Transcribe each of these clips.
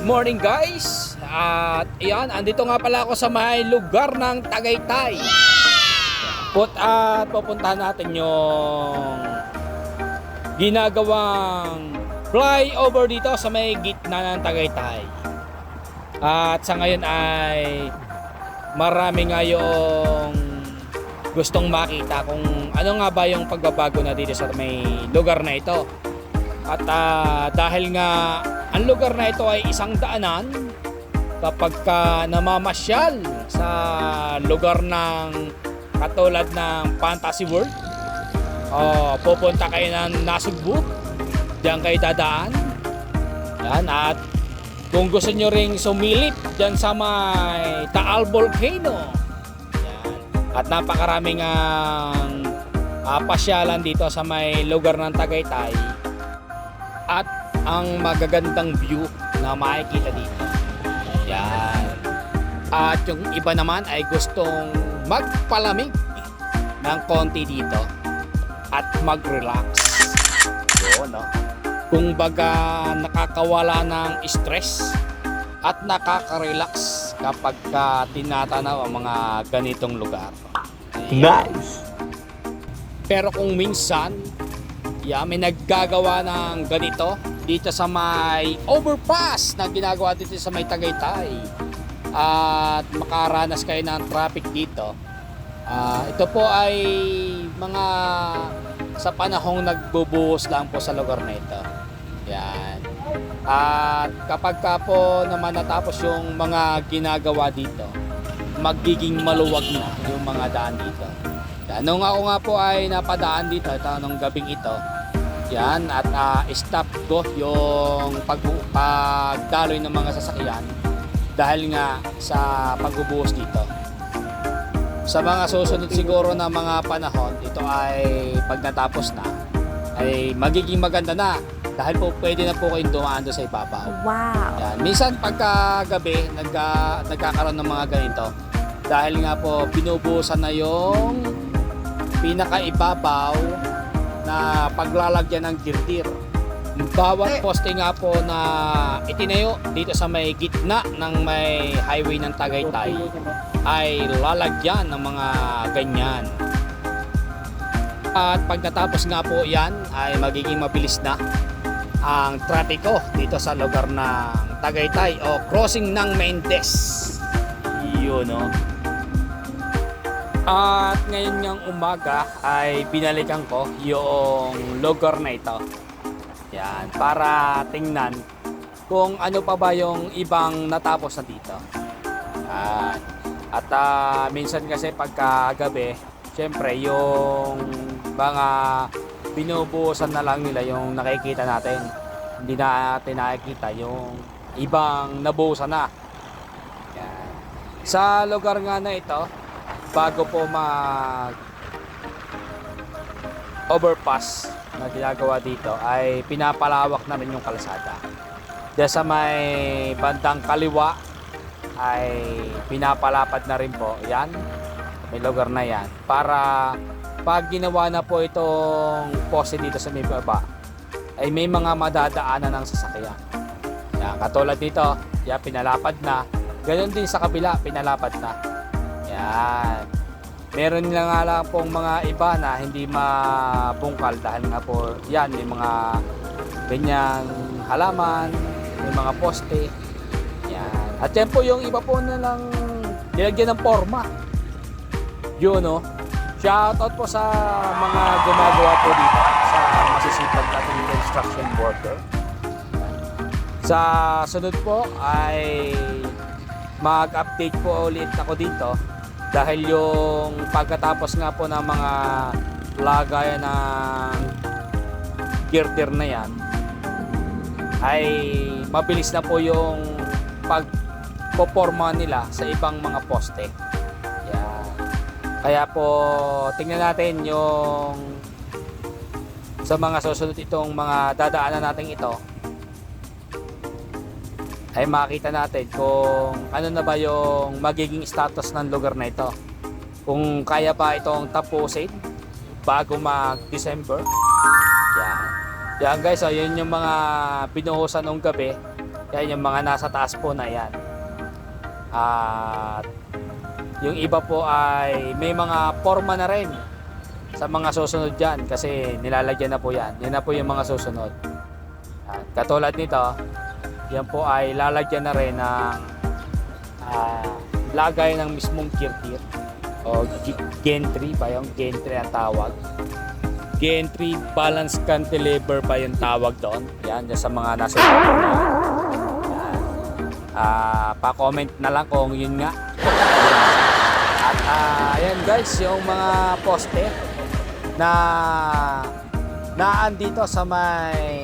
morning guys! At iyan, andito nga pala ako sa may lugar ng Tagaytay. Put at pupuntahan natin yung ginagawang flyover dito sa may gitna ng Tagaytay. At sa ngayon ay marami nga yung gustong makita kung ano nga ba yung pagbabago na dito sa may lugar na ito. At ah, dahil nga ang lugar na ito ay isang daanan kapag ka namamasyal sa lugar ng katulad ng Fantasy World. O pupunta kayo ng Nasugbu diyan kayo dadaan. Yan at kung gusto nyo ring sumilip dyan sa may Taal Volcano. Yan. at napakaraming ang ah, pasyalan dito sa may lugar ng Tagaytay. At ang magagandang view na makikita dito. Yan. At yung iba naman ay gustong magpalamig ng konti dito at mag-relax. Yun, no? Kung baga nakakawala ng stress at nakaka-relax kapag ka tinatanaw ang mga ganitong lugar. Ayan. Nice. Pero kung minsan, yeah, may naggagawa ng ganito dito sa may overpass na ginagawa dito sa may Tagaytay at makaranas kayo ng traffic dito. Ah, ito po ay mga sa panahong nagbubuhos lang po sa lugar na ito. Yan. At kapag ka po naman natapos yung mga ginagawa dito, magiging maluwag na yung mga daan dito. Nung ako nga po ay napadaan dito, ito gabing ito, yan, at ah, stop ko yung pag pagdaloy ng mga sasakyan dahil nga sa pagbubuhos dito. Sa mga susunod siguro na mga panahon, ito ay pag natapos na, ay magiging maganda na dahil po pwede na po kayong dumaan doon sa ibabaw. Wow. Yan. Minsan pagka gabi, nagka, nagkakaroon ng mga ganito. Dahil nga po, binubuhusan na yung pinakaibabaw na paglalagyan ng girdir. Bawat poste nga po na itinayo dito sa may gitna ng may highway ng Tagaytay ay lalagyan ng mga ganyan. At pag natapos nga po yan ay magiging mabilis na ang trapiko dito sa lugar ng Tagaytay o crossing ng Mendes. Yun no. At ngayon ngang umaga ay binalikan ko yung lugar na ito. Yan, para tingnan kung ano pa ba yung ibang natapos na dito. Yan. At ah, minsan kasi pagka gabi, syempre yung mga binubuhusan na lang nila yung nakikita natin. Hindi natin nakikita yung ibang nabuhusan na. Yan. Sa lugar nga na ito, bago po mag overpass na ginagawa dito ay pinapalawak na rin yung kalsada. Diyan sa may bandang kaliwa ay pinapalapad na rin po. Yan, may lugar na yan. Para pag ginawa na po itong poste dito sa may baba, ay may mga madadaanan ng sasakyan. Yan, katulad dito, yan, pinalapad na. Ganon din sa kabila, pinalapad na. Yan. Meron na nga lang pong mga iba na hindi mabungkal dahil nga po yan, may mga ganyang halaman, may mga poste. Yan. At yan po yung iba po na lang nilagyan ng forma. Yun no. Shoutout po sa mga gumagawa po dito sa masisipag nating construction worker. Sa sunod po ay mag-update po ulit ako dito dahil yung pagkatapos nga po ng mga lagayan ng girder na yan ay mabilis na po yung pagpoporma nila sa ibang mga poste. Yan. Kaya po tingnan natin yung sa mga susunod itong mga dadaanan natin ito ay makita natin kung ano na ba yung magiging status ng lugar na ito. Kung kaya pa itong tapusin bago mag-December. Yan. Yan guys, so yun yung mga binuhusan ng gabi. Yan yung mga nasa taas po na yan. At yung iba po ay may mga forma na rin sa mga susunod dyan kasi nilalagyan na po yan. Yan na po yung mga susunod. At katulad nito, yan po ay lalagyan na rin ng ah, lagay ng mismong kirtir o gentry pa yung gentry ang tawag. Gentry balance cantilever pa yung tawag doon. Yan, sa mga nasa. Ah, pa-comment na lang kung yun nga. At ah, ayan guys, yung mga poste na naan dito sa may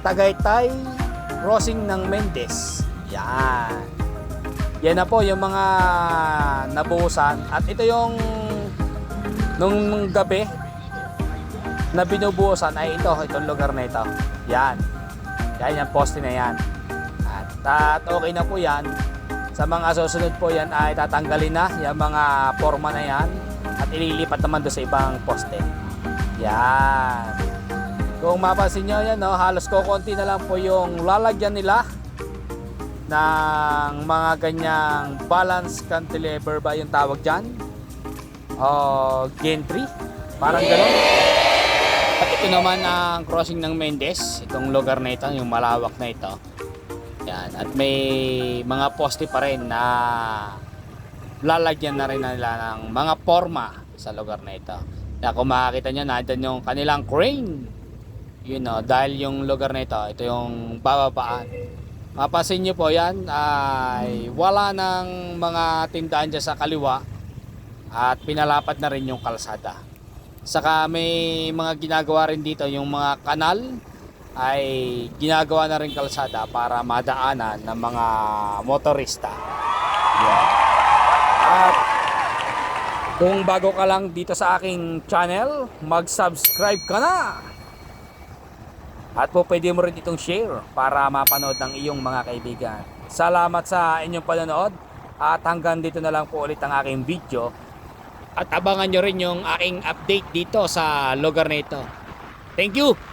Tagaytay crossing ng Mendes. Yan. Yan na po yung mga nabuhusan. At ito yung nung gabi na binubuhusan ay ito, itong lugar na ito. Yan. Yan yung poste na yan. At, at okay na po yan. Sa mga susunod po yan ay tatanggalin na yung mga forma na yan at ililipat naman doon sa ibang poste. Yan. Kung mapansin nyo yan, no, halos kokonti na lang po yung lalagyan nila ng mga ganyang balance cantilever ba yung tawag dyan? O gentry? Parang gano'n. At ito naman ang crossing ng Mendes, itong lugar na ito, yung malawak na ito. Yan. At may mga poste pa rin na lalagyan na rin nila ng mga forma sa lugar na ito. Kaya kung makakita nyo, nandun yung kanilang crane. Yun know, dahil yung lugar na ito, ito yung bababaan. Mapasin nyo po yan ay wala ng mga tindahan dyan sa kaliwa at pinalapat na rin yung kalsada. Saka may mga ginagawa rin dito yung mga kanal ay ginagawa na rin kalsada para madaanan ng mga motorista. Yan. At kung bago ka lang dito sa aking channel, mag-subscribe ka na! At po pwede mo rin itong share para mapanood ng iyong mga kaibigan. Salamat sa inyong panonood at hanggang dito na lang po ulit ang aking video. At abangan nyo rin yung aking update dito sa lugar na ito. Thank you!